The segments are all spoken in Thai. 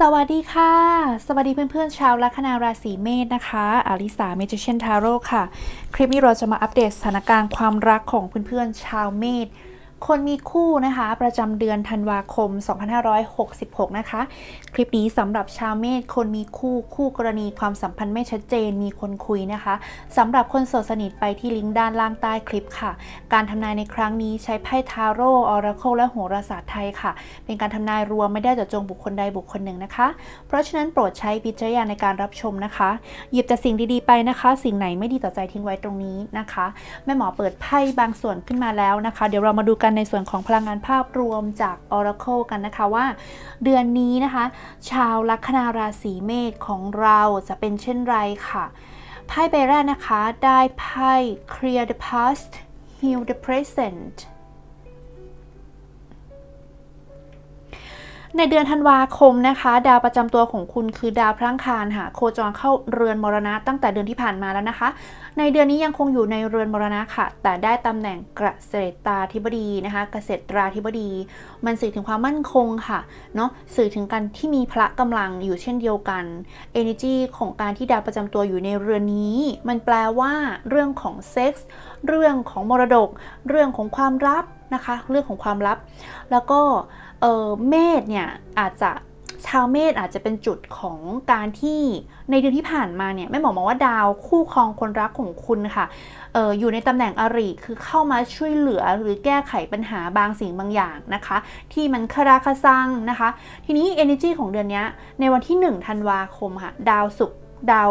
สวัสดีค่ะ สวัสดีเพื่อนๆชาวลัคนาราศีเมษนะคะอาริสาเมจิเชนทาโร่ค่ะ คลิปนี้เราจะมาอัปเดตสถานการณ์ความรักของเพื่อนๆชาวเมษ คนมีคู่นะคะ ประจำเดือนธันวาคม 2566 นะคะ คลิปนี้สำหรับชาวเมษคนมีคู่คู่กรณีความสัมพันธ์ไม่ชัดเจนมีคนคุยนะคะสำหรับคนโสดสนิทไปที่ลิงก์ด้านล่างใต้คลิปค่ะ การทำนายในครั้งนี้ใช้ไพ่ทาโร่ออราเคิลและโหราศาสตร์ไทยค่ะ เป็นการทำนายรวมไม่ได้เจาะจงบุคคลใดบุคคลหนึ่งนะคะ เพราะฉะนั้นโปรดใช้วิจารณญาณในการรับชมนะคะ หยิบแต่สิ่งดีๆไปนะคะ สิ่งไหนไม่ดีต่อใจทิ้งไว้ตรงนี้นะคะแม่หมอเปิดไพ่บางส่วนขึ้นมาแล้วนะคะ เดี๋ยวเรามาดูกันในส่วนของพลังงานภาพรวมจาก Oracle กันนะคะว่า เดือนนี้นะคะ ชาวลัคนาราศีเมษของเราจะเป็นเช่นไรค่ะ ไพ่ใบแรกนะคะ ได้ไพ่ clear the past heal the present ในเดือนธันวาคมนะคะ ดาวประจำตัวของคุณคือดาวพระอังคารค่ะโคจรเข้าเรือนมรณะตั้งแต่เดือนที่ผ่านมาแล้วนะคะ ในเดือนนี้ยังคงอยู่ในเรือนมรณะค่ะ แต่ได้ตำแหน่งเกษตราธิบดีนะคะ เกษตราธิบดี มันสื่อถึงความมั่นคงค่ะเนาะสื่อถึงการที่มีพละกำลังอยู่เช่นเดียวกัน energy ของการที่ดาวประจำตัวอยู่ในเรือนนี้ มันแปลว่าเรื่องของเซ็กส์เรื่องของมรดก เรื่องของความลับนะคะ เรื่องของความลับ แล้วก็เออเมษเนี่ยอาจจะชาวเมษอาจจะเป็นจุดของการที่ในเดือนที่ผ่านมาเนี่ยแม่หมอมองว่าดาวคู่ครองคนรักของคุณค่ะอออยู่ในตำแหน่งอริคือเข้ามาช่วยเหลือหรือแก้ไขปัญหาบางสิ่งบางอย่างนะคะ ที่มันคาราคาซังนะคะ ทีนี้ energy ของเดือนนี้ในวันที่1ธันวาคมค่ะ ดาวศุกร์ดาว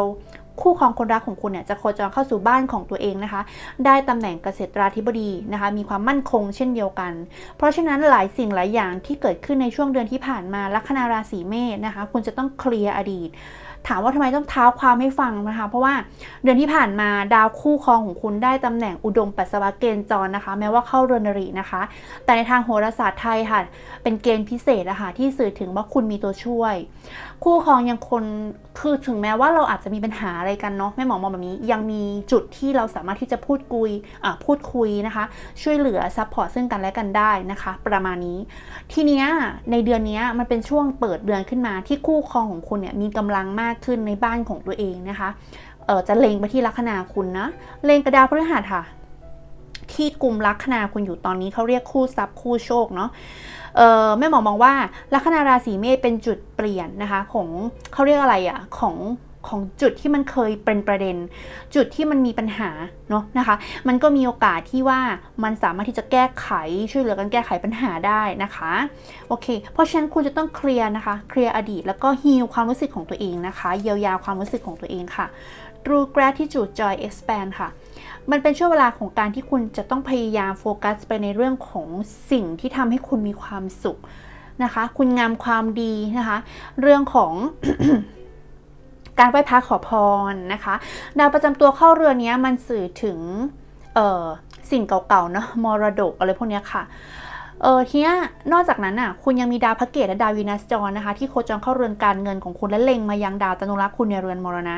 คู่ครองคนรักของคุณเนี่ยจะโคจรเข้าสู่บ้านของตัวเองนะคะ ได้ตำแหน่งเกษตราธิบดีนะคะ มีความมั่นคงเช่นเดียวกัน เพราะฉะนั้นหลายสิ่งหลายอย่างที่เกิดขึ้นในช่วงเดือนที่ผ่านมาลัคนาราศีเมษนะคะ คุณจะต้องเคลียร์อดีต ถามว่าทำไมต้องเท้าความให้ฟังนะคะ เพราะว่าเดือนที่ผ่านมาดาวคู่ครองของคุณได้ตำแหน่งอุดมปัสสาวะเกณฑ์จรนะคะ แม้ว่าเข้าเรือนรีนะคะ แต่ในทางโหราศาสตร์ไทยค่ะ เป็นเกณฑ์พิเศษนะคะที่สื่อถึงว่าคุณมีตัวช่วย คู่ครองยังคนคือถึงแม้ว่าเราอาจจะมีปัญหาอะไรกันเนาะแม่หมอมองแบบนี้ ยังมีจุดที่เราสามารถที่จะพูดคุยอะพูดคุยนะคะ ช่วยเหลือซัพพอร์ตซึ่งกันและกันได้นะคะ ประมาณนี้ ทีเนี้ยในเดือนนี้มันเป็นช่วงเปิดเดือนขึ้นมาที่คู่ครองของคุณเนี่ยมีกำลังมากขึ้นในบ้านของตัวเองนะคะเออจะเล็งไปที่ลัคนาคุณนะเล็งกระดาวพฤหัสค่ะ ที่กลุ่มลัคนาคุณอยู่ตอนนี้เขาเรียกคู่ทรัพย์คู่โชคเนาะ แม่หมอมองว่าลัคนาราศีเมษเป็นจุดเปลี่ยนนะคะของเขาเรียกอะไรอะ่ะของของจุดที่มันเคยเป็นประเด็น จุดที่มันมีปัญหาเนาะนะคะ มันก็มีโอกาสที่ว่ามันสามารถที่จะแก้ไขช่วยเหลือกันแก้ไขปัญหาได้นะคะโอเค เพราะฉะนั้นคุณจะต้องเคลียร์นะคะเคลียร์อดีตแล้วก็ฮีลความรู้สึกของตัวเองนะคะ เยียวยาความรู้สึกของตัวเองค่ะ True Gratitude Joy Expand ค่ะ มันเป็นช่วงเวลาของการที่คุณจะต้องพยายามโฟกัสไปในเรื่องของสิ่งที่ทำให้คุณมีความสุขนะคะ คุณงามความดีนะคะ เรื่องของการไหว้พระขอพรนะคะ ดาวประจำตัวเข้าเรือนนี้มันสื่อถึงสิ่งเก่าๆเนาะมรดกอะไรพวกนี้ค่ะเออทีนี้นอกจากนั้นอะคุณยังมีดาวพระเกตและดาววีนัสจรนะคะ ที่โคจรเข้าเรือนการเงินของคุณและเล็งมายังดาวตนุรักษ์คุณในเรือนมรณะ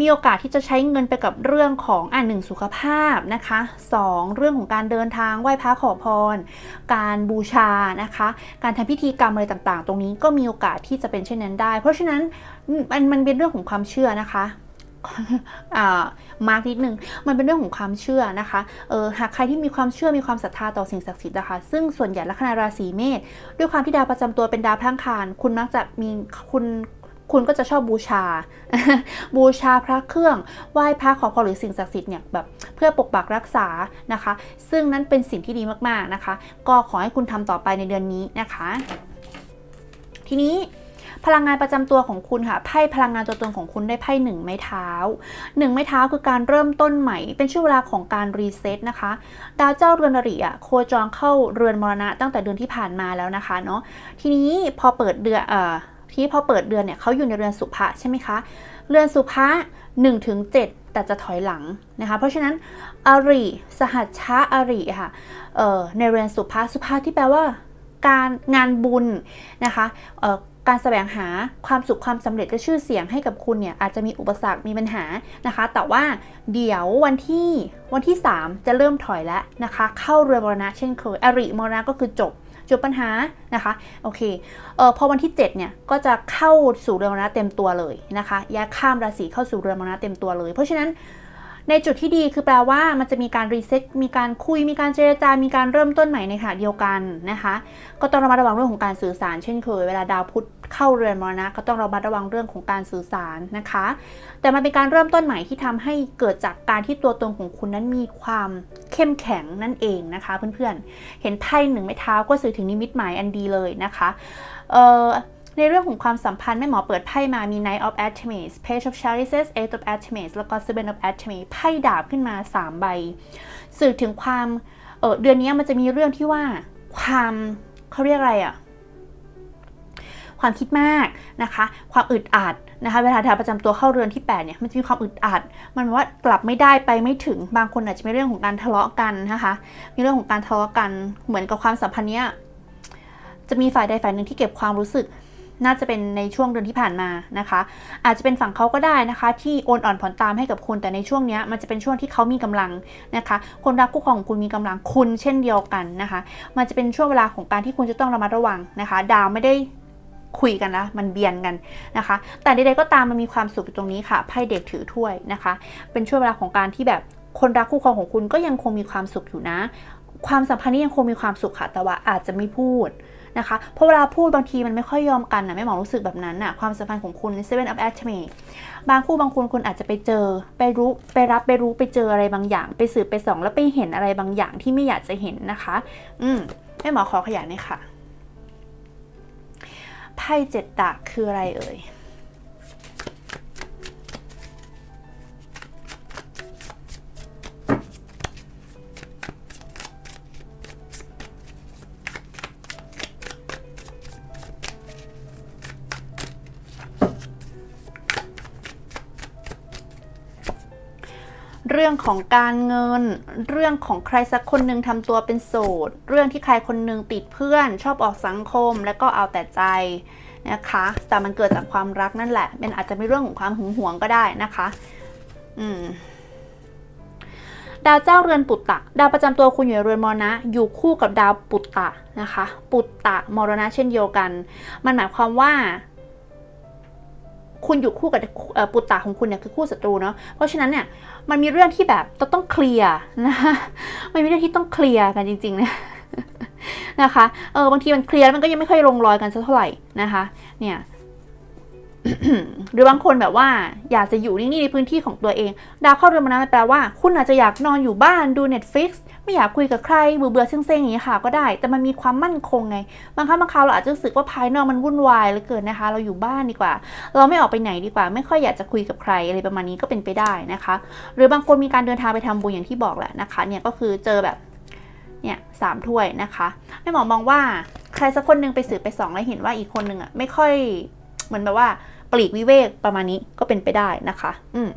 มีโอกาสที่จะใช้เงินไปกับเรื่องของอ่าหนึ่งสุขภาพนะคะ 2 เรื่องของการเดินทางไหว้พระขอพร การบูชานะคะ การทำพิธีกรรมอะไรต่างๆ ตรงนี้ก็มีโอกาสที่จะเป็นเช่นนั้นได้ เพราะฉะนั้นมันมันเป็นเรื่องของความเชื่อนะคะมาร์กนิดนึง มันเป็นเรื่องของความเชื่อนะคะ เออหากใครที่มีความเชื่อมีความศรัทธาต่อสิ่งศักดิ์สิทธิ์นะคะ ซึ่งส่วนใหญ่ลัคนาราศีเมษด้วยความที่ดาวประจำตัวเป็นดาวพลังคาร คุณมักจะมีคุณ คุณก็จะชอบบูชา บูชาพระเครื่องไหว้พระขอพรหรือสิ่งศักดิ์สิทธิ์เนี่ยแบบเพื่อปกปักรักษานะคะ ซึ่งนั้นเป็นสิ่งที่ดีมากๆนะคะ ก็ขอให้คุณทำต่อไปในเดือนนี้นะคะ ทีนี้พลังงานประจำตัวของคุณค่ะไพ่พลังงานตัวตนของคุณได้ไพ่หนึ่งไม้เท้าหนึ่งไม้เท้าคือการเริ่มต้นใหม่ เป็นช่วงเวลาของการรีเซ็ตนะคะ ดาวเจ้าเรือนอริอะโคจรเข้าเรือนมรณะตั้งแต่เดือนที่ผ่านมาแล้วนะคะเนาะทีนี้พอเปิดเดือนเอ่อ ที่พอเปิดเดือนเนี่ยเขาอยู่ในเรือนสุภะใช่ไหมคะ เรือนสุภะ1ถึง7แต่จะถอยหลังนะคะ เพราะฉะนั้นอริสหัชชะอริค่ะเออในเรือนสุภะสุภะที่แปลว่า การงานบุญนะคะเออการแสวงหาความสุขความสำเร็จและชื่อเสียงให้กับคุณเนี่ยอาจจะมีอุปสรรคมีปัญหานะคะ แต่ว่าเดี๋ยววันที่วันที่ 3 จะเริ่มถอยแล้วนะคะ เข้าเรือนมรณะเช่นเคยอริมรณะก็คือจบ จบปัญหานะคะโอเคเออพอวันที่ 7 เนี่ยก็จะเข้าสู่เรือนมรณะเต็มตัวเลยนะคะย้ายข้ามราศีเข้าสู่เรือนมรณะเต็มตัวเลย เพราะฉะนั้น ในจุดที่ดีคือแปลว่ามันจะมีการรีเซ็ตมีการคุย มีการเจรจา มีการเริ่มต้นใหม่ในขณะเดียวกันนะคะ ก็ต้องระมัดระวังเรื่องของการสื่อสาร เช่นเคย เวลาดาวพุธเข้าเรือนมรณะก็ต้องระมัดระวังเรื่องของการสื่อสารนะคะ แต่มันเป็นการเริ่มต้นใหม่ที่ทำให้เกิดจากการที่ตัวตนของคุณนั้นมีความเข้มแข็งนั่นเองนะคะ เพื่อนๆ เห็นไพ่หนึ่งไม้เท้าก็สื่อถึงนิมิตหมายอันดีเลยนะคะ เอ่อ ในเรื่องของความสัมพันธ์แม่หมอเปิดไพ่มามี Knight of Artemis Page of Chalices Eight of Artemis แล้วก็ Seven of Artemis ไพ่ดาบขึ้นมา 3 ใบ สื่อถึงความเออเดือนนี้มันจะมีเรื่องที่ว่าความเขาเรียกอะไรอะความคิดมากนะคะ ความอึดอัดนะคะเวลาดาวประจำตัวเข้าเรือนที่ 8 เนี่ย มันจะมีความอึดอัด มันว่ากลับไม่ได้ไปไม่ถึง บางคนอาจจะมีเรื่องของการทะเลาะกันนะคะ มีเรื่องของการทะเลาะกัน เหมือนกับความสัมพันธ์เนี้ยจะมีฝ่ายใดฝ่ายหนึ่งที่เก็บความรู้สึก น่าจะเป็นในช่วงเดือนที่ผ่านมานะคะ อาจจะเป็นฝั่งเขาก็ได้นะคะ ที่โอนอ่อนผ่อนตามให้กับคุณ แต่ในช่วงนี้มันจะเป็นช่วงที่เขามีกำลังนะคะ คนรักคู่ครองของคุณมีกำลังคุณเช่นเดียวกันนะคะ มันจะเป็นช่วงเวลาของการที่คุณจะต้องระมัดระวังนะคะ ดาวไม่ได้คุยกันนะมันเบียนกันนะคะ แต่ใดๆก็ตามมันมีความสุขอยู่ตรงนี้ค่ะไพ่เด็กถือถ้วยนะคะ เป็นช่วงเวลาของการที่แบบคนรักคู่ครองของคุณก็ยังคงมีความสุขอยู่นะ ความสัมพันธ์นี้ยังคงมีความสุขค่ะแต่ว่าอาจจะไม่พูด นะคะเพราะเวลาพูดบางทีมันไม่ค่อยยอมกันนะแม่หมอรู้สึกแบบนั้นน่ะความสัมพันธ์ของคุณใน Seven of a t o m y บางคู่บางคนคุณอาจจะไปเจอ ไปรู้ไปรับไปรู้ไปเจออะไรบางอย่าง ไปสืบไปส่องแล้วไปเห็นอะไรบางอย่างที่ไม่อยากจะเห็นนะคะ อืมแม่หมอขอขยายหน่อยค่ะไพ่เจ็ดดาบคืออะไรเอ่ย ของการเงิน เรื่องของใครสักคนหนึ่งทำตัวเป็นโสด เรื่องที่ใครคนหนึ่งติดเพื่อน ชอบออกสังคมแล้วก็เอาแต่ใจนะคะ แต่มันเกิดจากความรักนั่นแหละเป็นอาจจะเป็นเรื่องของความหึงหวงก็ได้นะคะ อืมดาวเจ้าเรือนปุตตะ ดาวประจำตัวคุณอยู่ในเรือนมรณะ อยู่คู่กับดาวปุตตะนะคะ ปุตตะมรณะเช่นเดียวกัน มันหมายความว่า คุณอยู่คู่กับปุตตะของคุณเนี่ยคือคู่ศัตรูเนาะเพราะฉะนั้นเนี่ยมันมีเรื่องที่แบบต้องเคลียร์นะคะมันมีเรื่องที่ต้องเคลียร์กันจริงๆนะนะคะเออบางทีมันเคลียร์แล้วมันก็ยังไม่ค่อยลงรอยกันสักเท่าไหร่นะคะเนี่ยหรือบางคนแบบว่าอยากจะอยู่นิ่งๆในพื้นที่ของตัวเอง ดาวเข้าเรือนมรณะมันแปลว่า คุณอาจจะอยากนอนอยู่บ้านดู Netflix ไม่อยากคุยกับใครเบื่อเบื่อๆเซ็งๆอย่างนี้ค่ะก็ได้ แต่มันมีความมั่นคงไง บางครั้งบางคราวเราอาจจะรู้สึกว่าภายนอกมันวุ่นวายเหลือเกินนะคะ เราอยู่บ้านดีกว่า เราไม่ออกไปไหนดีกว่า ไม่ค่อยอยากจะคุยกับใครอะไรประมาณนี้ก็เป็นไปได้นะคะ หรือบางคนมีการเดินทางไปทำบุญอย่างที่บอกแหละนะคะ เนี่ยก็คือเจอแบบเนี่ยสามถ้วยนะคะแม่หมอมองว่าใครสักคนหนึ่งไปสืบไปสองแล้วเห็นว่าอีกคนหนึ่งอะไม่ค่อยเหมือนแบบว่าปลีกวิเวกประมาณนี้ก็เป็นไปได้นะคะ อืม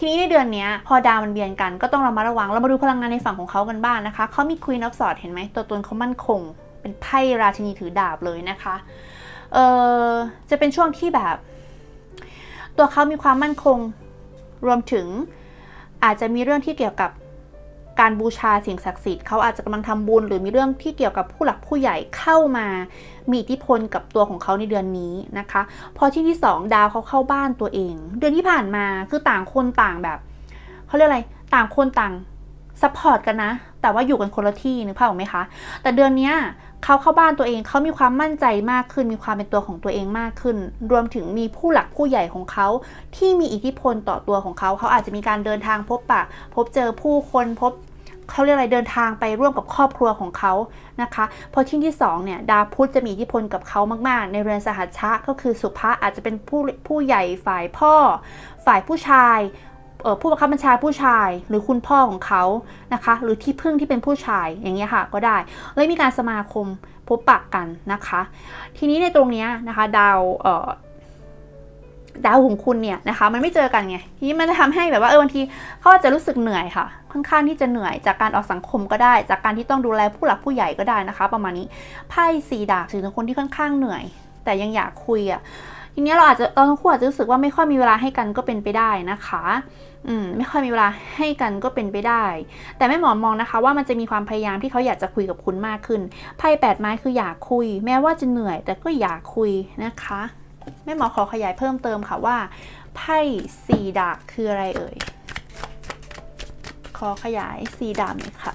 ทีนี้ในเดือนนี้พอดาวมันเบียนกันก็ต้องระมัดระวัง เรามาดูพลังงานในฝั่งของเขากันบ้างนะคะ เขามีควีนออฟสอดเห็นไหมตัวตนเขามั่นคง เป็นไพ่ราชินีถือดาบเลยนะคะ เออจะเป็นช่วงที่แบบ ตัวเขามีความมั่นคง รวมถึงอาจจะมีเรื่องที่เกี่ยวกับ การบูชาสิ่งศักดิ์สิทธิ์เขาอาจจะกำลังทำบุญ หรือมีเรื่องที่เกี่ยวกับผู้หลักผู้ใหญ่เข้ามา มีอิทธิพลกับตัวของเขาในเดือนนี้นะคะ พอที่ที่ 2 ดาวเขาเข้าบ้านตัวเอง เดือนที่ผ่านมาคือต่างคนต่างแบบเขาเรียกอะไรต่างคนต่างซัพพอร์ตกันนะ แต่ว่าอยู่กันคนละที่นึกภาพออกไหมคะ แต่เดือนนี้เขาเข้าบ้านตัวเองเขามีความมั่นใจมากขึ้น มีความเป็นตัวของตัวเองมากขึ้น รวมถึงมีผู้หลักผู้ใหญ่ของเขา ที่มีอิทธิพลต่อตัวของเขา เขาอาจจะมีการเดินทางพบปะ พบเจอผู้คนพบ เขาเรียกอะไรเดินทางไปร่วมกับครอบครัวของเขานะคะเพอที่ที่2เนี่ยดาวพุธจะมีอิทธิพลกับเขามาก ๆ ในเรือนสหัชชะก็คือสุภะอาจจะเป็นผู้ผู้ใหญ่ฝ่ายพ่อ ฝ่ายผู้ชายผู้บังคับบัญชาผู้ชายหรือคุณพ่อของเขานะคะ หรือที่พึ่งที่เป็นผู้ชายอย่างเงี้ยค่ะก็ได้เลยมีการสมาคมพบปะกันนะคะ ทีนี้ในตรงเนี้ยนะคะดาวเดาวของคุณเนี่ยนะคะ มันไม่เจอกันไงทีนี้มันจะทำให้แบบว่าเออบางทีเขาอาจจะรู้สึกเหนื่อยค่ะ ค่อนข้างที่จะเหนื่อยจากการออกสังคมก็ได้ จากการที่ต้องดูแลผู้หลักผู้ใหญ่ก็ได้นะคะ ประมาณนี้ไพ่สีดาบถึงคนที่ค่อนข้างเหนื่อย แต่ยังอยากคุยอะทีนี้เราอาจจะเราทั้งคู่อาจจะรู้สึกว่าไม่ค่อยมีเวลาให้กันก็เป็นไปได้นะคะ อืมไม่ค่อยมีเวลาให้กันก็เป็นไปได้ แต่แม่หมอมองนะคะ ว่ามันจะมีความพยายามที่เขาอยากจะคุยกับคุณมากขึ้น ไพ่แปดไม้คืออยากคุย แม้ว่าจะเหนื่อย แต่ก็อยากคุยนะคะ แม่หมอขอขยายเพิ่มเติมค่ะว่าไพ่สี่ดาบคืออะไรเอ่ย ขอขยายสี่ดาบหน่อยค่ะ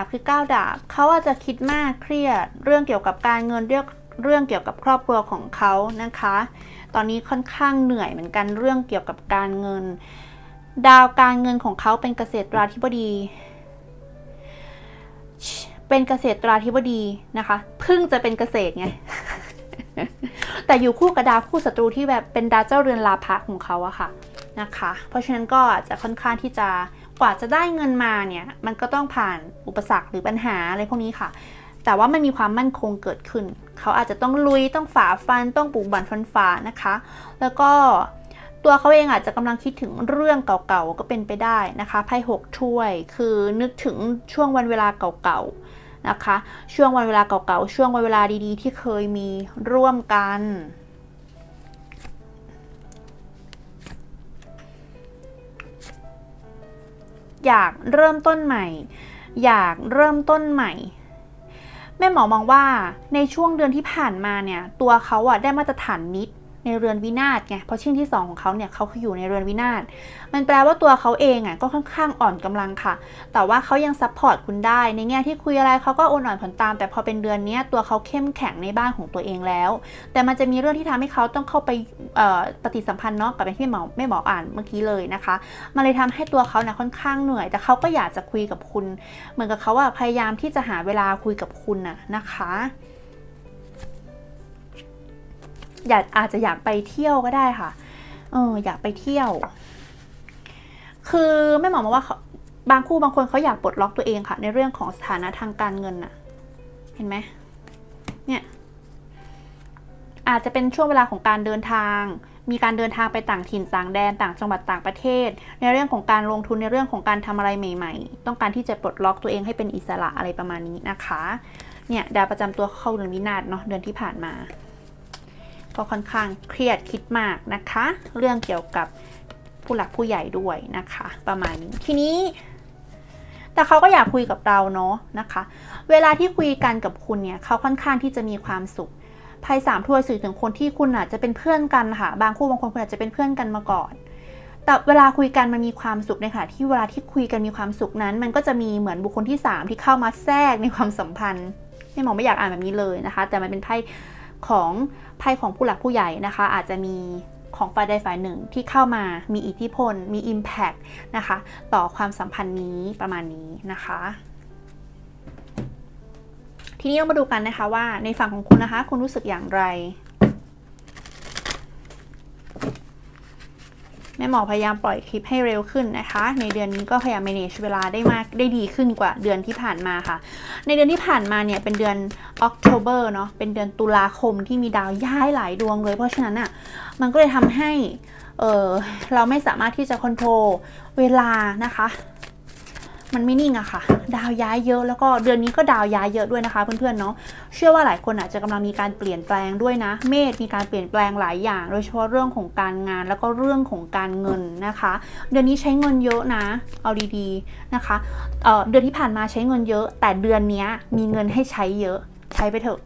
าบคือก้าดาบเขาอาจจะคิดมากเครียด เรื่องเกี่ยวกับการเงินเรื่องเรื่องเกี่ยวกับครอบครัวของเขานะคะ ตอนนี้ค่อนข้างเหนื่อยเหมือนกันเรื่องเกี่ยวกับการเงิน ดาวการเงินของเขาเป็นเกษตราธิบดี เป็นเกษตราธิบดีนะคะเพิ่งจะเป็นเกษตรไงแต่อยู่คู่กับดาวคู่ศัตรูที่แบบเป็นดาวเจ้าเรือนลาภะของเขาอะค่ะนะคะ เพราะฉะนั้นก็จะค่อนข้างที่จะ กว่าจะได้เงินมาเนี่ย มันก็ต้องผ่านอุปสรรคหรือปัญหาอะไรพวกนี้ค่ะ แต่ว่ามันมีความมั่นคงเกิดขึ้น เขาอาจจะต้องลุยต้องฝ่าฟันต้องปลูกบันฟันฝ่านะคะ แล้วก็ตัวเขาเองอาจจะกำลังคิดถึงเรื่องเก่าๆก็เป็นไปได้นะคะไพ่หกถ้วย คือนึกถึงช่วงวันเวลาเก่าๆนะคะ ช่วงวันเวลาเก่าๆช่วงวันเวลาดีๆ ที่เคยมีร่วมกัน อยากเริ่มต้นใหม่ อยากเริ่มต้นใหม่ แม่หมอมองว่าในช่วงเดือนที่ผ่านมาเนี่ย ตัวเขาอะได้มาตรฐานนิด ในเรือนวินาศไงเพราะชิ้นที่ 2 ของเขาเนี่ยเขาคืออยู่ในเรือนวินาศมันแปลว่าตัวเขาเองอะก็ค่อนข้างอ่อนกำลังค่ะ แต่ว่าเขายังซัพพอร์ตคุณได้ ในแง่ที่คุยอะไรเขาก็โอนอ่อนผ่อนตาม แต่พอเป็นเดือนนี้ตัวเขาเข้มแข็งในบ้านของตัวเองแล้ว แต่มันจะมีเรื่องที่ทำให้เขาต้องเข้าไปปฏิสัมพันธ์เนาะกับที่หมอไม่หมออ่านเมื่อกี้เลยนะคะมันเลยทำให้ตัวเขาเนี่ยค่อนข้างเหนื่อย แต่เขาก็อยากจะคุยกับคุณ เหมือนกับเขาว่าพยายามที่จะหาเวลาคุยกับคุณน่ะนะคะ อยากอาจจะอยากไปเที่ยวก็ได้ค่ะ เอออยากไปเที่ยว คือแม่หมอมาว่าบางคู่บางคนเขาอยากปลดล็อกตัวเองค่ะ ในเรื่องของสถานะทางการเงินน่ะ เห็นไหมเนี่ยอาจจะเป็นช่วงเวลาของการเดินทาง มีการเดินทางไปต่างถิ่นต่างแดนต่างจังหวัดต่างประเทศ ในเรื่องของการลงทุนในเรื่องของการทำอะไรใหม่ ๆ ต้องการที่จะปลดล็อกตัวเองให้เป็นอิสระอะไรประมาณนี้นะคะ เนี่ยดาวประจำตัวเข้าเดือนวินาศเนาะเดือนที่ผ่านมา ก็ค่อนข้างเครียดคิดมากนะคะ เรื่องเกี่ยวกับผู้หลักผู้ใหญ่ด้วยนะคะ ประมาณนี้ทีนี้ แต่เขาก็อยากคุยกับเราเนาะนะคะ เวลาที่คุยกันกับคุณเนี่ยเขาค่อนข้างที่จะมีความสุขไพ่สามถ้วยสื่อถึงคนที่คุณอาจจะเป็นเพื่อนกันค่ะ บางคู่บางคนคุณอาจจะเป็นเพื่อนกันมาก่อน แต่เวลาคุยกันมันมีความสุขในค่ะที่เวลาที่คุยกันมีความสุขนั้น มันก็จะมีเหมือนบุคคลที่ 3 ที่เข้ามาแทรกในความสัมพันธ์ไม่มองไม่อยากอ่านแบบนี้เลยนะคะ แต่มันเป็นไพ่ ของไพ่ของผู้หลักผู้ใหญ่นะคะ อาจจะมีของฝ่ายใดฝ่ายหนึ่งที่เข้ามามีอิทธิพล มี Impact นะคะ ต่อความสัมพันธ์นี้ประมาณนี้นะคะ ทีนี้เรามาดูกันนะคะว่าในฝั่งของคุณนะคะ คุณรู้สึกอย่างไร แม่หมอพยายามปล่อยคลิปให้เร็วขึ้นนะคะ ในเดือนนี้ก็พยายาม manage เวลาได้มากได้ดีขึ้นกว่าเดือนที่ผ่านมาค่ะ ในเดือนที่ผ่านมาเนี่ยเป็นเดือน October เนาะเป็นเดือนตุลาคมที่มีดาวย้ายหลายดวงเลย เพราะฉะนั้นอะ่ะมันก็เลยทำให้เออเราไม่สามารถที่จะควบคุมเวลานะคะ มันไม่นิ่งอะค่ะ ดาวย้ายเยอะแล้วก็เดือนนี้ก็ดาวย้ายเยอะด้วยนะคะเพื่อนๆเนาะเชื่อว่าหลายคนอาจจะกำลังมีการเปลี่ยนแปลงด้วยนะ เมษมีการเปลี่ยนแปลงหลายอย่าง โดยเฉพาะเรื่องของการงาน แล้วก็เรื่องของการเงินนะคะ เดือนนี้ใช้เงินเยอะนะ เอาดีๆนะคะเเดือนที่ผ่านมาใช้เงินเยอะ แต่เดือนนี้มีเงินให้ใช้เยอะ ใช้ไปเถอะ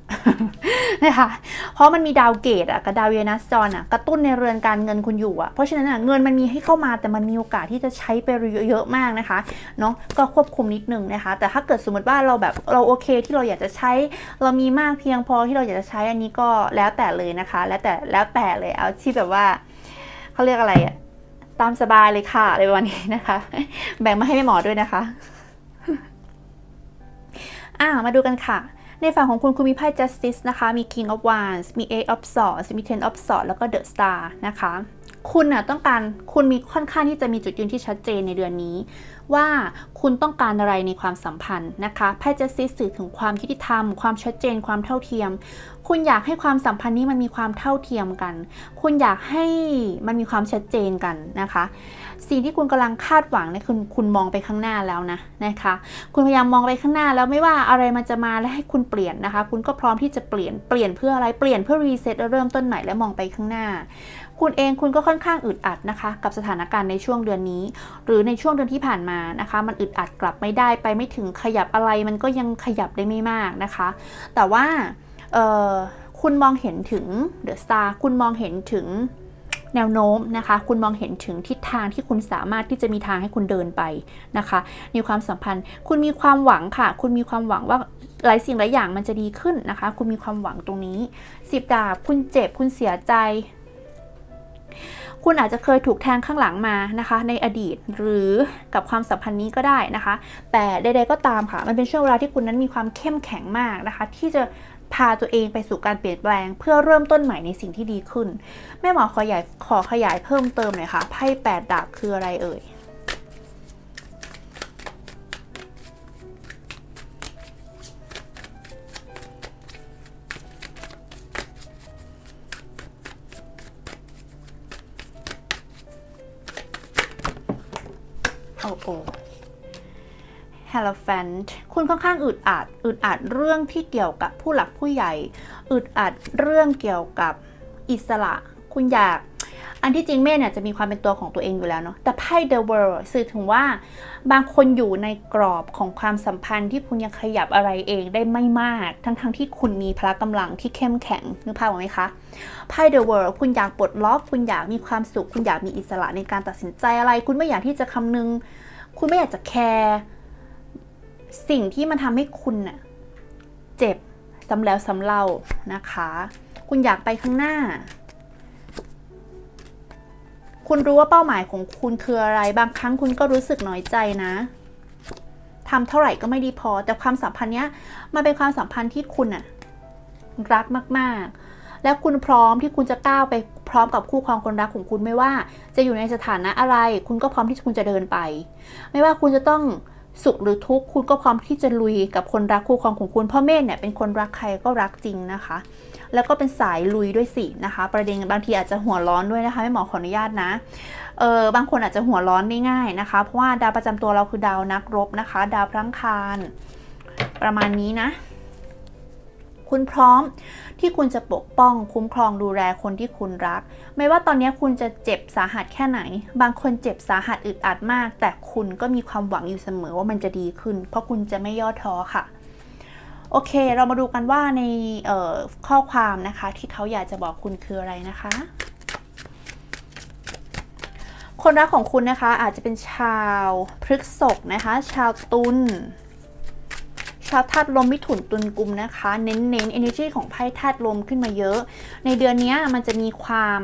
นะคะเพราะมันมีดาวเกตอะกับดาวเวนัสจอนอะกระตุ้นในเรือนการเงินคุณอยู่อะเพราะฉะนั้นอะเงินมันมีให้เข้ามาแต่มันมีโอกาสที่จะใช้ไปเยอะมากนะคะเนาะก็ควบคุมนิดนึงนะคะ แต่ถ้าเกิดสมมติว่าเราแบบเราโอเคที่เราอยากจะใช้ เรามีมากเพียงพอที่เราอยากจะใช้อันนี้ก็แล้วแต่เลยนะคะ แล้วแต่แล้วแต่เลยเอาที่แบบว่าเขาเรียกอะไรอะตามสบายเลยค่ะในวันนี้นะคะ แบ่งมาให้แม่หมอด้วยนะคะอ่ามาดูกันค่ะ ในฝั่งของคุณคุณมีไพ่ justice นะคะ มี king of wands มี eight of swords มี ten of swords แล้วก็ the star นะคะ คุณน่ะต้องการคุณมีค่อนข้างที่จะมีจุดยืนที่ชัดเจนในเดือนนี้ ว่าคุณต้องการอะไรในความสัมพันธ์นะคะไพ่จะซิสื่อถึงความยุติธรรม ความชัดเจน ความเท่าเทียม คุณอยากให้ความสัมพันธ์นี้มันมีความเท่าเทียมกัน คุณอยากให้มันมีความชัดเจนกันนะคะ สิ่งที่คุณกำลังคาดหวังเนี่ยคุณคุณมองไปข้างหน้าแล้วนะนะคะ คุณพยายามมองไปข้างหน้าแล้วไม่ว่าอะไรมันจะมาและให้คุณเปลี่ยนนะคะ คุณก็พร้อมที่จะเปลี่ยนเปลี่ยนเพื่ออะไรเปลี่ยนเพื่อรีเซ็ตเริ่มต้นใหม่และมองไปข้างหน้า คุณเองคุณก็ค่อนข้างอึดอัดนะคะ กับสถานการณ์ในช่วงเดือนนี้ หรือในช่วงเดือนที่ผ่านมานะคะ มันอึดอัดกลับไม่ได้ไปไม่ถึงขยับอะไร มันก็ยังขยับได้ไม่มากนะคะ แต่ว่าคุณมองเห็นถึงเดอะสตาร์คุณมองเห็นถึง แนวโน้มนะคะ คุณมองเห็นถึงทิศทางที่คุณสามารถที่จะมีทางให้คุณเดินไปนะคะ ในความสัมพันธ์ คุณมีความหวังค่ะ คุณมีความหวังว่าหลายสิ่งหลายอย่างมันจะดีขึ้นนะคะ คุณมีความหวังตรงนี้สิบดาบคุณเจ็บคุณเสียใจคุณอาจจะเคยถูกแทงข้างหลังมานะคะ ในอดีตหรือกับความสัมพันธ์นี้ก็ได้นะคะ แต่ใดๆก็ตามค่ะ มันเป็นช่วงเวลาที่คุณนั้นมีความเข้มแข็งมากนะคะ ที่จะ พาตัวเองไปสู่การเปลี่ยนแปลง เพื่อเริ่มต้นใหม่ในสิ่งที่ดีขึ้น แม่หมอขอขยายขอขยายเพิ่มเติมหน่อยค่ะไพ่แปดดาบคืออะไรเอ่ยโอ้โอ้ฮ e ล o แฟน คุณค่อนข้างอึดอัดอึดอัดเรื่องที่เกี่ยวกับผู้หลักผู้ใหญ่อึดอัดเรื่องเกี่ยวกับอิสระ คุณอยากอันที่จริงเมธเนี่ยจะมีความเป็นตัวของตัวเองอยู่แล้วเนาะแต่ไพ่ The World สื่อถึงว่าบางคนอยู่ในกรอบของความสัมพันธ์ที่คุณยังขยับอะไรเองได้ไม่มาก ทั้งๆทที่คุณมีพละกำลังที่เข้มแข็งนึกภาพออกไหมคะไพ่ The World คุณอยากปลดล็อก คุณอยากมีความสุข คุณอยากมีอิสระในการตัดสินใจอะไร คุณไม่อยากที่จะคำนึง คุณไม่อยากจะแคร์ สิ่งที่มันทำให้คุณน่ะเจ็บซ้ำแล้วซ้ำเล่านะคะ คุณอยากไปข้างหน้า คุณรู้ว่าเป้าหมายของคุณคืออะไร บางครั้งคุณก็รู้สึกน้อยใจนะทำเท่าไหร่ก็ไม่ดีพอ แต่ความสัมพันธ์เนี้ยมันเป็นความสัมพันธ์ที่คุณน่ะรักมาก ๆ แล้วคุณพร้อมที่คุณจะก้าวไปพร้อมกับคู่ครองคนรักของคุณไม่ว่า จะอยู่ในสถานะอะไร คุณก็พร้อมที่คุณจะเดินไป ไม่ว่าคุณจะต้อง สุขหรือทุกข์คุณก็พร้อมที่จะลุยกับคนรักคู่ครองของคุณพ่อเมธเนี่ยเป็นคนรักใครก็รักจริงนะคะ แล้วก็เป็นสายลุยด้วยสินะคะ ประเด็นบางทีอาจจะหัวร้อนด้วยนะคะไม่หมอขออนุญาตนะเออบางคนอาจจะหัวร้อนได้ง่ายนะคะ เพราะว่าดาวประจำตัวเราคือดาวนักรบนะคะ ดาวพลังคารประมาณนี้นะ คุณพร้อม ที่คุณจะปกป้องคุ้มครองดูแลคนที่คุณรัก ไม่ว่าตอนนี้คุณจะเจ็บสาหัสแค่ไหน บางคนเจ็บสาหัสอึดอัดมาก แต่คุณก็มีความหวังอยู่เสมอว่ามันจะดีขึ้น เพราะคุณจะไม่ย่อท้อค่ะโอเค เรามาดูกันว่าในข้อความนะคะ ที่เขาอยากจะบอกคุณคืออะไรนะคะ คนรักของคุณนะคะอาจจะเป็นชาวพฤกษกนะคะ ชาวตุล ชาวธาตุลมมิถุนตุลกุมนะคะ เน้นเน้น energy ของไพ่ธาตุลมขึ้นมาเยอะ ในเดือนนี้มันจะมีความ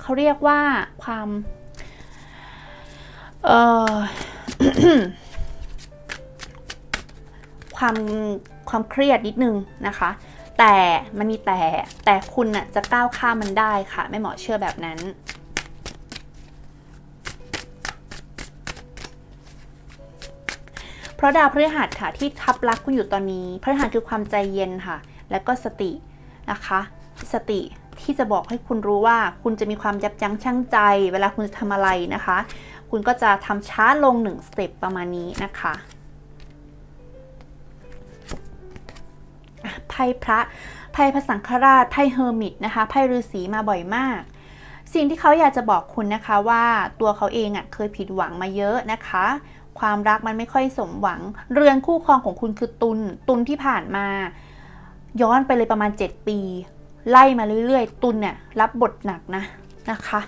เขาเรียกว่าความเอ่อความความเครียดนิดนึงนะคะ แต่มันมีแต่แต่คุณน่ะจะก้าวข้ามมันได้ค่ะไม่หมอเชื่อแบบนั้น ราะดาวพฤหัสค่ะที่ทับลักคุณอยู่ตอนนี้พฤหัสคือความใจเย็นค่ะ และก็สตินะคะ สติที่จะบอกให้คุณรู้ว่าคุณจะมีความยับยั้งชั่งใจ เวลาคุณจะทำอะไรนะคะ คุณก็จะทำช้าลงหนึ่งสเต็ปประมาณนี้นะคะไพ่พระไพ่พระสังฆราชไพ่เฮอร์มิตนะคะไพ่ฤาษีมาบ่อยมาก สิ่งที่เขาอยากจะบอกคุณนะคะว่าตัวเขาเองอะ่ะเคยผิดหวังมาเยอะนะคะ ความรักมันไม่ค่อยสมหวัง เรือนคู่ครองของคุณคือตุลตุลที่ผ่านมา ย้อนไปเลยประมาณ 7 ปี ไล่มาเรื่อยๆ ตุลเนี่ยรับบทหนักนะนะคะ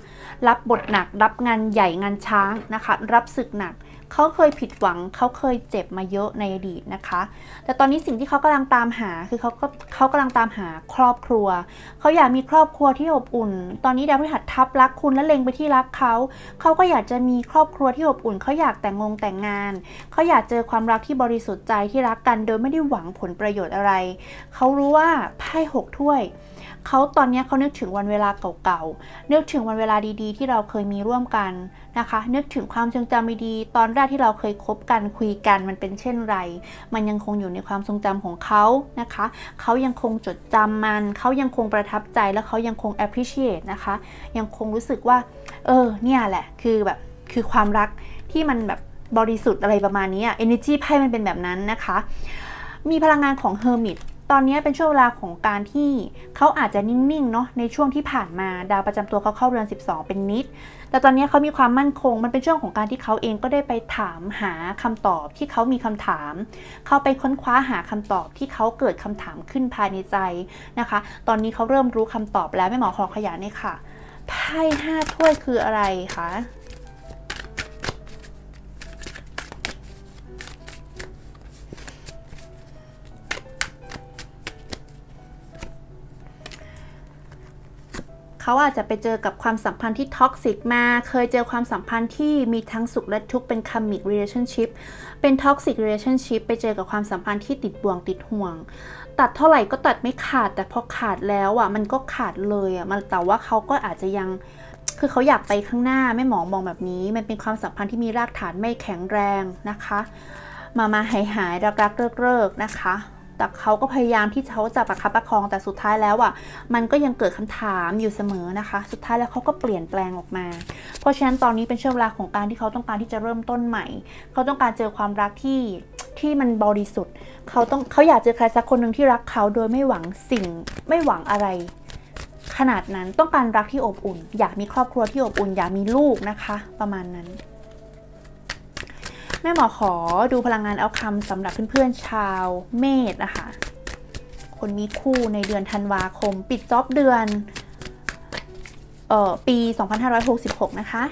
รับบทหนัก รับงานใหญ่งานช้างนะคะ รับศึกหนัก เขาเคยผิดหวัง เขาเคยเจ็บมาเยอะในอดีตนะคะ แต่ตอนนี้สิ่งที่เขากำลังตามหาคือเขาก็เขากำลังตามหาครอบครัว เขาอยากมีครอบครัวที่อบอุ่น ตอนนี้ดาวพฤหัสทับรักคุณและเล็งไปที่รักเขา เขาก็อยากจะมีครอบครัวที่อบอุ่น เขาอยากแต่งงงแต่งงาน เขาอยากเจอความรักที่บริสุทธิ์ใจที่รักกัน โดยไม่ได้หวังผลประโยชน์อะไร เขารู้ว่าไพ่หกถ้วยเขาตอนนี้เขานึกถึงวันเวลาเก่าๆนึกถึงวันเวลาดีๆ ที่เราเคยมีร่วมกัน นะคะ นึกถึงความทรงจำดีๆตอนแรกที่เราเคยคบกันคุยกันมันเป็นเช่นไร มันยังคงอยู่ในความทรงจำของเขานะคะ เขายังคงจดจำมัน เขายังคงประทับใจและเขายังคง appreciate นะคะ ยังคงรู้สึกว่า เออเนี่ยแหละ คือแบบคือความรักที่มันแบบบริสุทธิ์อะไรประมาณนี้อะ energy ไพ่มันเป็นแบบนั้นนะคะ มีพลังงานของ hermit ตอนนี้เป็นช่วงเวลาของการที่เขาอาจจะนิ่ง ๆ เนาะในช่วงที่ผ่านมาดาวประจำตัวเขาเข้าเรือน 12 เป็นนิด แต่ตอนนี้เขามีความมั่นคง มันเป็นช่วงของการที่เขาเองก็ได้ไปถามหาคำตอบที่เขามีคำถาม เขาไปค้นคว้าหาคำตอบที่เขาเกิดคำถามขึ้นภายในใจนะคะ ตอนนี้เขาเริ่มรู้คำตอบแล้วแม่หมอขอขยายหน่อยค่ะไพ่ห้าถ้วยคืออะไรคะ เขาอาจจะไปเจอกับความสัมพันธ์ที่ท็อกซิกมา เคยเจอความสัมพันธ์ที่มีทั้งสุขและทุกข์เป็นคัมมิก relationship เป็นท็อกซิก relationship ไปเจอกับความสัมพันธ์ที่ติดบ่วงติดห่วง ตัดเท่าไหร่ก็ตัดไม่ขาด แต่พอขาดแล้วอะมันก็ขาดเลยอะมันแต่ว่าเขาก็อาจจะยังคือเขาอยากไปข้างหน้าแม่หมองมองแบบนี้ มันเป็นความสัมพันธ์ที่มีรากฐานไม่แข็งแรงนะคะ มามาหายหายรักรักเลิกเลิกนะคะ แต่เขาก็พยายามที่เขาจะประคับประคองแต่สุดท้ายแล้วอะมันก็ยังเกิดคำถามอยู่เสมอนะคะ สุดท้ายแล้วเขาก็เปลี่ยนแปลงออกมา เพราะฉะนั้นตอนนี้เป็นช่วงเวลาของการที่เขาต้องการที่จะเริ่มต้นใหม่ เขาต้องการเจอความรักที่ที่มันบริสุทธิ์เขาต้องเขาอยากเจอใครสักคนหนึ่งที่รักเขาโดยไม่หวังสิ่งไม่หวังอะไรขนาดนั้นต้องการรักที่อบอุ่น อยากมีครอบครัวที่อบอุ่น อยากมีลูกนะคะ ประมาณนั้น ม่หมอขอดูพลังงานเอาคำสำหรับเพื่อนๆชาวเมษนะคะ คนมีคู่ในเดือนธันวาคม ปิดจ็อบเดือนเอ่อปี 2566 นะคะ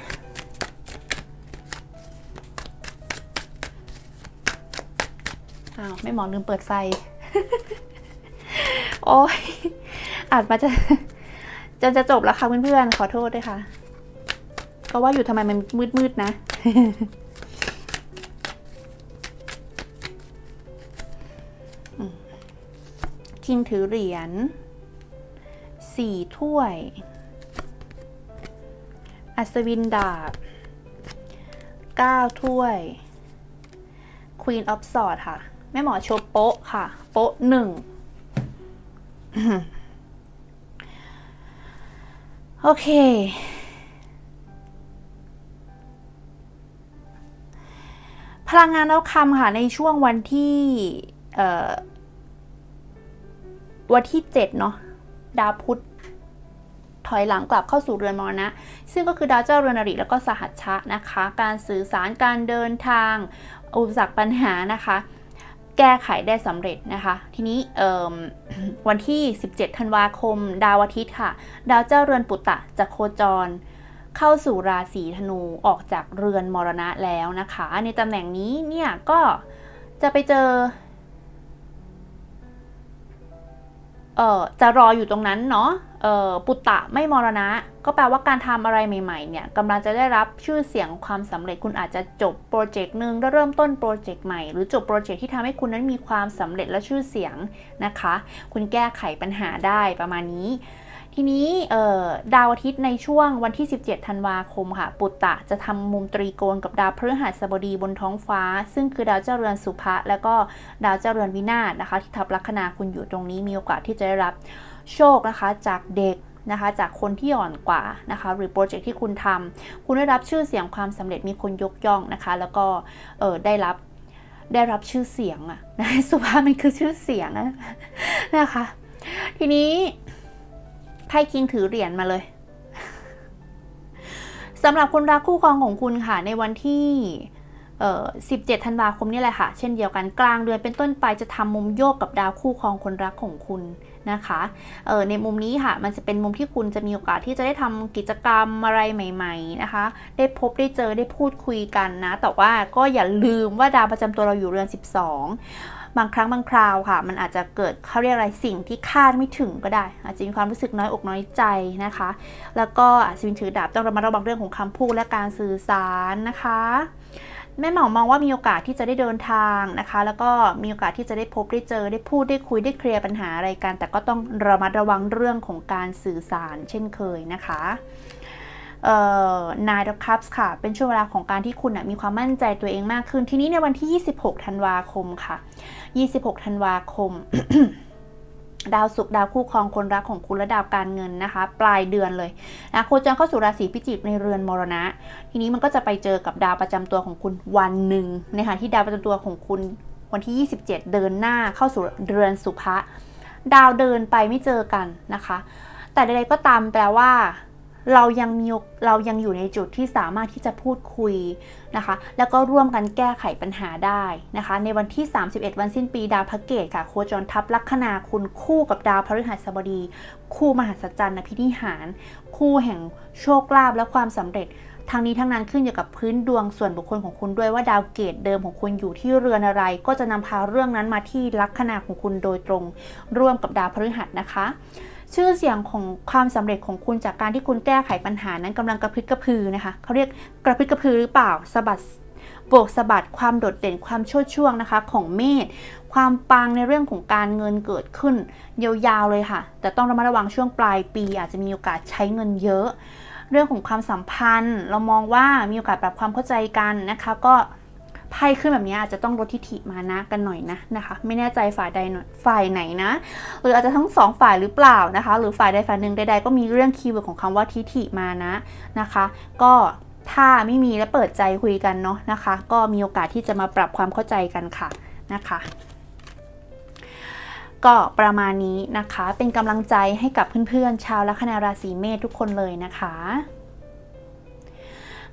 อ้าวแม่หมอลืมเปิดไฟ โอ้ยอาจมาจะจะจะจบแล้วค่ะเพื่อนๆ ขอโทษด้วยค่ะ ก็ว่าอยู่ทำไมมันมืดๆนะ คิงถือเหรียญสี่ถ้วย อัศวินดาบเก้าถ้วย Queen of Swords ค่ะ แม่หมอโชว์โป๊ะค่ะ โป๊ะหนึ่งโอเค พลังงานเอาคำค่ะ ในช่วงวันที่ เอ่อวันที่ 7 เนาะดาวพุธถอยหลังกลับเข้าสู่เรือนมรณะ ซึ่งก็คือดาวเจ้าเรือนอริแล้วก็สหัชชะนะคะ การสื่อสารการเดินทาง อุปสรรคปัญหานะคะ แก้ไขได้สำเร็จนะคะ ทีนี้วันที่ 17 ธันวาคม ดาวอาทิตย์ค่ะ ดาวเจ้าเรือนปุตตะจะโคจร เข้าสู่ราศีธนูออกจากเรือนมรณะแล้วนะคะ ในตำแหน่งนี้เนี่ยก็จะไปเจอ เอ่อจะรออยู่ตรงนั้นเนาะเอ่อปุตตะไม่มรณะ ก็แปลว่าการทำอะไรใหม่ๆเนี่ยกำลังจะได้รับชื่อเสียงความสำเร็จคุณอาจจะจบโปรเจกต์หนึ่งแล้วเริ่มต้นโปรเจกต์ใหม่หรือจบโปรเจกต์ที่ทำให้คุณนั้นมีความสำเร็จและชื่อเสียงนะคะ คุณแก้ไขปัญหาได้ประมาณนี้ ทีนี้ดาวอาทิตย์ในช่วงวันที่ 17 ธันวาคมค่ะ ปุตตะจะทำมุมตรีโกณกับดาวพฤหัสบดีบนท้องฟ้า ซึ่งคือดาวเจ้าเรือนสุภะและก็ดาวเจ้าเรือนวินาศนะคะ ที่ทับลัคนาคุณอยู่ตรงนี้มีโอกาสที่จะได้รับโชคนะคะจากเด็กนะคะจากคนที่อ่อนกว่านะคะหรือโปรเจกต์ที่คุณทำคุณได้รับชื่อเสียงความสำเร็จมีคนยกย่องนะคะ แล้วก็ได้รับได้รับชื่อเสียงอะนะสุภาพมันคือชื่อเสียงอะนะคะ ทีนี้ ไพ่คิงถือเหรียญมาเลยสำหรับคนรักคู่ครองของคุณค่ะ ในวันที่17 ธันวาคมนี่แหละค่ะ เช่นเดียวกันกลางเดือนเป็นต้นไปจะทำมุมโยกกับดาวคู่ครองคนรักของคุณนะคะในมุมนี้ค่ะ มันจะเป็นมุมที่คุณจะมีโอกาสที่จะได้ทำกิจกรรมอะไรใหม่ ๆนะคะ ได้พบได้เจอได้พูดคุยกันนะ แต่ว่าก็อย่าลืมว่าดาวประจำตัวเราอยู่เรือน 12 บางครั้งบางคราวค่ะ มันอาจจะเกิดเขาเรียกอะไรสิ่งที่คาดไม่ถึงก็ได้ อาจจะมีความรู้สึกน้อยอกน้อยใจนะคะ แล้วก็อาจจะมีถือดาบต้องระมัดระวังเรื่องของคำพูดและการสื่อสารนะคะแม่หมอมองว่ามีโอกาสที่จะได้เดินทางนะคะ แล้วก็มีโอกาสที่จะได้พบได้เจอได้พูดได้คุยได้เคลียร์ปัญหาอะไรกัน แต่ก็ต้องระมัดระวังเรื่องของการสื่อสารเช่นเคยนะคะ Nine of Cups ค่ะ เป็นช่วงเวลาของการที่คุณนะมีความมั่นใจตัวเองมากขึ้น ทีนี้ในวันที่ 26 ธันวาคมค่ะ 26 ธันวาคม ดาวศุกร์ดาวคู่ครองคนรักของคุณและดาวการเงินนะคะ ปลายเดือนเลยนะโคจรเข้าสู่ราศีพิจิกในเรือนมรณะ ทีนี้มันก็จะไปเจอกับดาวประจำตัวของคุณวันหนึ่งนะคะที่ดาวประจำตัวของคุณวันที่ 27 เดินหน้าเข้าสู่เรือนสุภะดาวเดินไปไม่เจอกันนะคะ แต่ใดๆก็ตามแปลว่า เรายังมีเรายังอยู่ในจุดที่สามารถที่จะพูดคุยนะคะ แล้วก็ร่วมกันแก้ไขปัญหาได้นะคะ ในวันที่ 31 วันสิ้นปีดาวพระเกตค่ะ โคจรทับลัคนาคุณคู่กับดาวพฤหัสบดี คู่มหัศจรรย์นพินิหาร คู่แห่งโชคลาภและความสำเร็จทั้งนี้ทั้งนั้นขึ้นอยู่กับพื้นดวงส่วนบุคคลของคุณด้วยว่าดาวเกตเดิมของคุณอยู่ที่เรือนอะไร ก็จะนำพาเรื่องนั้นมาที่ลัคนาของคุณโดยตรง ร่วมกับดาวพฤหัสนะคะ ชื่อเสียงของความสำเร็จของคุณจากการที่คุณแก้ไขปัญหานั้นกำลังกระพริบกระพือนะคะเขาเรียกกระพริบกระพือหรือเปล่าสะบัดโบกสะบัดความโดดเด่นความโชดช่วงนะคะ ของเมษความปังในเรื่องของการเงินเกิดขึ้น ยาวๆเลยค่ะ แต่ต้องระมัดระวังช่วงปลายปี อาจจะมีโอกาสใช้เงินเยอะ เรื่องของความสัมพันธ์ เรามองว่ามีโอกาสปรับความเข้าใจกันนะคะ ก็ ไพ่ขึ้นแบบนี้อาจจะต้องลดทิฐิมานะกันหน่อยนะนะคะ ไม่แน่ใจฝ่ายใดฝ่ายไหนนะ หรืออาจจะทั้งสองฝ่ายหรือเปล่านะคะ หรือฝ่ายใดฝ่ายหนึ่งใดๆก็มีเรื่องคีย์เวิร์ดของคำว่าทิฐิมานะนะคะ ก็ถ้าไม่มีและเปิดใจคุยกันเนาะนะคะ ก็มีโอกาสที่จะมาปรับความเข้าใจกันค่ะนะคะก็ประมาณนี้นะคะ เป็นกำลังใจให้กับเพื่อนๆ ชาวลัคนาราศีเมษทุกคนเลยนะคะ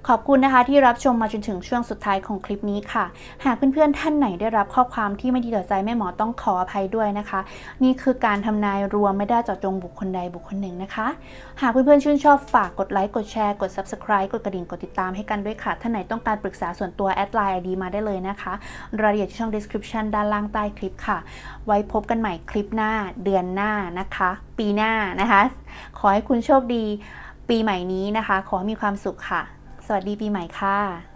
ขอบคุณนะคะที่รับชมมาจนถึงช่วงสุดท้ายของคลิปนี้ค่ะ หากเพื่อนๆท่านไหนได้รับข้อความที่ไม่ดีต่อใจแม่หมอต้องขออภัยด้วยนะคะ นี่คือการทำนายรวมไม่ได้เจาะจงบุคคลใดบุคคลหนึ่งนะคะ หากเพื่อนๆชื่นชอบฝากกดไลค์กดแชร์กด subscribe กดกระดิ่งกดติดตามให้กันด้วยค่ะท่านไหนต้องการปรึกษาส่วนตัวแอดไลน์ ID มาได้เลยนะคะรายละเอียดที่ช่อง description ด้านล่างใต้คลิปค่ะ ไว้พบกันใหม่คลิปหน้าเดือนหน้านะคะ ปีหน้านะคะ ขอให้คุณโชคดี ปีใหม่นี้นะคะ ขอมีความสุขค่ะ วัสดีปีใหม่ค่ะ